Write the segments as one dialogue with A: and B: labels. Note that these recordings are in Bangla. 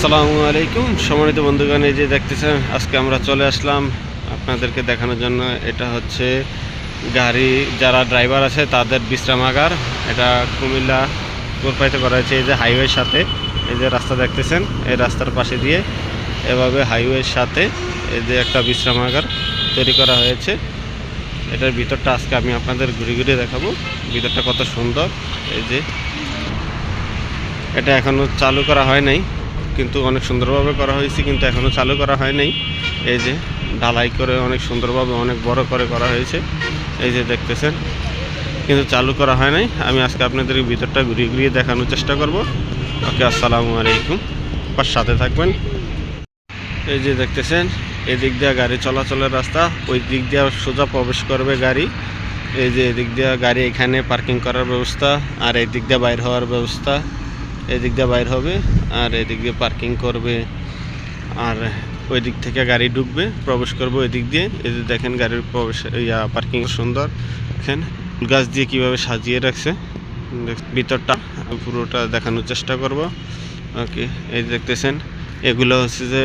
A: আসসালামু আলাইকুম। সম্মানিত বন্ধুগণ, এই যে দেখতেছেন, আজকে আমরা চলে আসলাম আপনাদেরকে দেখানোর জন্য। এটা হচ্ছে গাড়ি, যারা ড্রাইভার আছে তাদের বিশ্রামাগার এটা কুমিল্লা কোরপাইতে করা হয়েছে, এই যে হাইওয়ের সাথে। এই যে রাস্তা দেখতেছেন, এই রাস্তার পাশে দিয়ে এভাবে হাইওয়ের সাথে এই যে একটা বিশ্রামাগার তৈরি করা হয়েছে। এটার ভিতরটা আজকে আমি আপনাদের ঘুরে ঘুরে দেখাবো। ভিতরটা কত সুন্দর, এই যে। এটা এখনও চালু করা হয় নাই। কিন্তু অনেক সুন্দরভাবে করা হয়েছে, কিন্তু এখনও চালু করা হয় নাই। এই যে ঢালাই করে অনেক সুন্দরভাবে অনেক বড় করে করা হয়েছে। এই যে দেখতেছেন, কিন্তু চালু করা হয় নাই। আমি আজকে আপনাদের ভিতরটা ঘুরিয়ে ঘুরিয়ে দেখানোর চেষ্টা করব। ওকে, আসসালামু আলাইকুম। আর সাথে থাকবেন। এই যে দেখতেছেন, এদিক দিয়ে গাড়ি চলাচলের রাস্তা, ওই দিক দিয়ে সোজা প্রবেশ করবে গাড়ি। এই যে এদিক দিয়ে গাড়ি এখানে পার্কিং করার ব্যবস্থা, আর এই দিক দিয়ে বাইর হওয়ার ব্যবস্থা। এদিক দিয়ে বাইর হবে, আর এদিক দিয়ে পার্কিং করবে, আর ওই দিক থেকে গাড়ি ঢুকবে, প্রবেশ করবে ওই দিক দিয়ে। এই যে দেখেন গাড়ির প্রবেশ, ইয়া পার্কিং সুন্দর। দেখেন, গাছ দিয়ে কীভাবে সাজিয়ে রাখছে। ভিতরটা, পুরোটা দেখানোর চেষ্টা করব। ওকে, এই দেখতেছেন, এগুলো হচ্ছে যে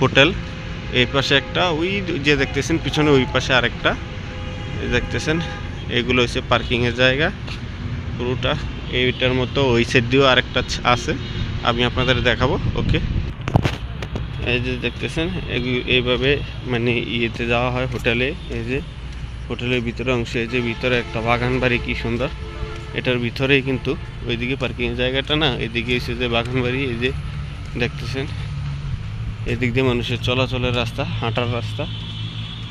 A: হোটেল। এই পাশে একটা, ওই যে দেখতেছেন, পিছনে ওই পাশে আরেকটা। দেখতেছেন, এগুলো হচ্ছে পার্কিংয়ের জায়গা, পুরোটা। এইটার মতো ওই সাইড দিয়েও আরেকটা আছে। আমি আপনাদের দেখাবো, ওকে? এই যে দেখতেছেন এইভাবে মানে ইয়েতে যাওয়া হয় হোটেলে। এই যে হোটেলের ভিতরে অংশ, এই যে ভিতরে একটা বাগান বাড়ি, কি সুন্দর। এটার ভিতরেই কিন্তু ওইদিকে পার্কিং জায়গাটা না, এদিকে এসে যে বাগান বাড়ি, এই যে দেখতেছেন। এদিক দিয়ে মানুষের চলাচলের রাস্তা, হাঁটার রাস্তা।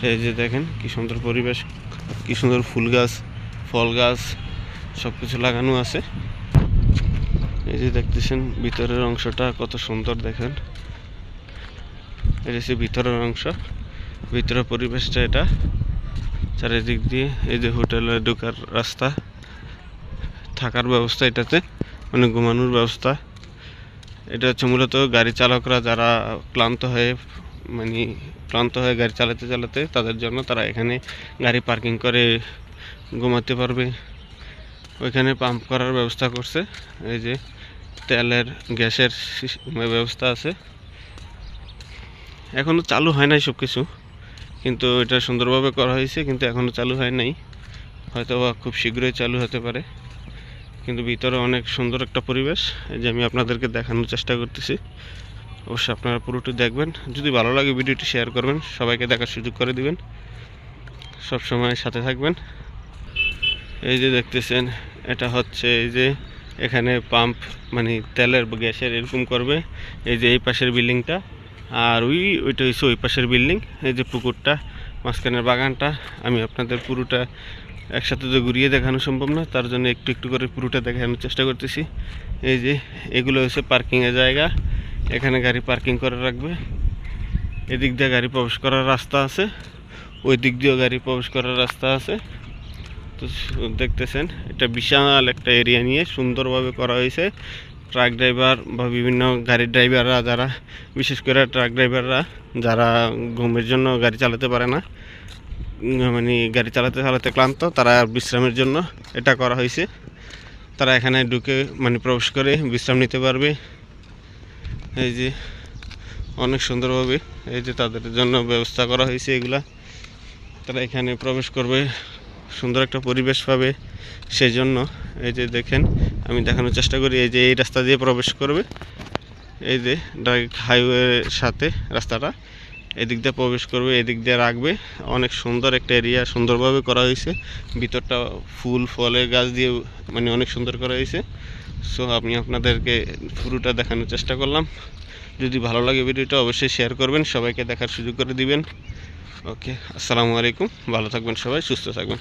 A: এই যে দেখেন, কি সুন্দর পরিবেশ, কি সুন্দর ফুল গাছ, ফল গাছ সব কিছু লাগানো আছে। এই যে দেখতেছেন, ভিতরের অংশটা কত সুন্দর দেখেন। এটা হচ্ছে ভিতরের অংশ, ভিতরের পরিবেশটা এটা। চারিদিক দিয়ে এই যে হোটেলে ঢোকার রাস্তা, থাকার ব্যবস্থা এটাতে মানে ঘুমানোর ব্যবস্থা। এটা হচ্ছে মূলত গাড়ি চালকরা যারা ক্লান্ত হয়ে মানে ক্লান্ত হয়ে গাড়ি চালাতে চালাতে তাদের জন্য তারা এখানে গাড়ি পার্কিং করে ঘুমাতে পারবে। ওইখানে পাম্প করার ব্যবস্থা করছে। এই যে তেলের, গ্যাসের ব্যবস্থা আছে। এখনও চালু হয় নাই সব কিছু কিন্তু এটা সুন্দরভাবে করা হয়েছে, কিন্তু এখনও চালু হয় নাই। হয়তো বা খুব শীঘ্রই চালু হতে পারে। কিন্তু ভিতরে অনেক সুন্দর একটা পরিবেশ। এই যে আমি আপনাদেরকে দেখানোর চেষ্টা করতেছি। অবশ্যই আপনারা পুরোটি দেখবেন। যদি ভালো লাগে ভিডিওটি শেয়ার করবেন, সবাইকে দেখার সুযোগ করে দিবেন। সব সময় সাথে থাকবেন। এই যে দেখতেছেন, এটা হচ্ছে এই যে এখানে পাম্প মানে তেলের গ্যাসের এরকম করবে, এই যে এই পাশের বিল্ডিংটা, আর ওই, ওইটা হচ্ছে ওই পাশের বিল্ডিং, এই যে পুকুরটা, মাঝখানের বাগানটা, আমি আপনাদের পুরোটা একসাথে তো ঘুরিয়ে দেখানো সম্ভব না, তার জন্য একটু একটু করে পুরোটা দেখানোর চেষ্টা করতেছি। এই যে, এগুলো হচ্ছে পার্কিংয়ের জায়গা, এখানে গাড়ি পার্কিং করে রাখবে, এদিক দিয়ে গাড়ি প্রবেশ করার রাস্তা আছে ওই দিক দিয়েও গাড়ি প্রবেশ করার রাস্তা আছে দেখতেছেন। এটা বিশাল একটা এরিয়া নিয়ে সুন্দরভাবে করা হয়েছে। ট্রাক ড্রাইভার বা বিভিন্ন গাড়ির ড্রাইভাররা যারা, বিশেষ করে ট্রাক ড্রাইভাররা যারা ঘুমের জন্য গাড়ি চালাতে পারে না মানে গাড়ি চালাতে চালাতে ক্লান্ত, তারা বিশ্রামের জন্য এটা করা হয়েছে। তারা এখানে ঢুকে মানে প্রবেশ করে বিশ্রাম নিতে পারবে। এই যে, অনেক সুন্দরভাবে এই যে তাদের জন্য ব্যবস্থা করা হয়েছে এগুলা। তারা এখানে প্রবেশ করবে। সুন্দর একটা পরিবেশ পাবে সেই জন্য এই যে দেখেন, আমি দেখানোর চেষ্টা করি, এই যে এই রাস্তা দিয়ে প্রবেশ করবে। এই যে ডাইরেক্ট হাইওয়ের সাথে রাস্তাটা, এদিক দিয়ে প্রবেশ করবে, এদিক দিয়ে রাখবে। অনেক সুন্দর একটা এরিয়া, সুন্দরভাবে করা হয়েছে। ভিতরটা ফুল, ফলের গাছ দিয়ে মানে অনেক সুন্দর করা হয়েছে। সো আমি আপনাদেরকে পুরোটা দেখানোর চেষ্টা করলাম। যদি ভালো লাগে ভিডিওটা অবশ্যই শেয়ার করবেন, সবাইকে দেখার সুযোগ করে দিবেন। ওকে আসসালামু আলাইকুম ভালো থাকবেন সবাই সুস্থ থাকবেন।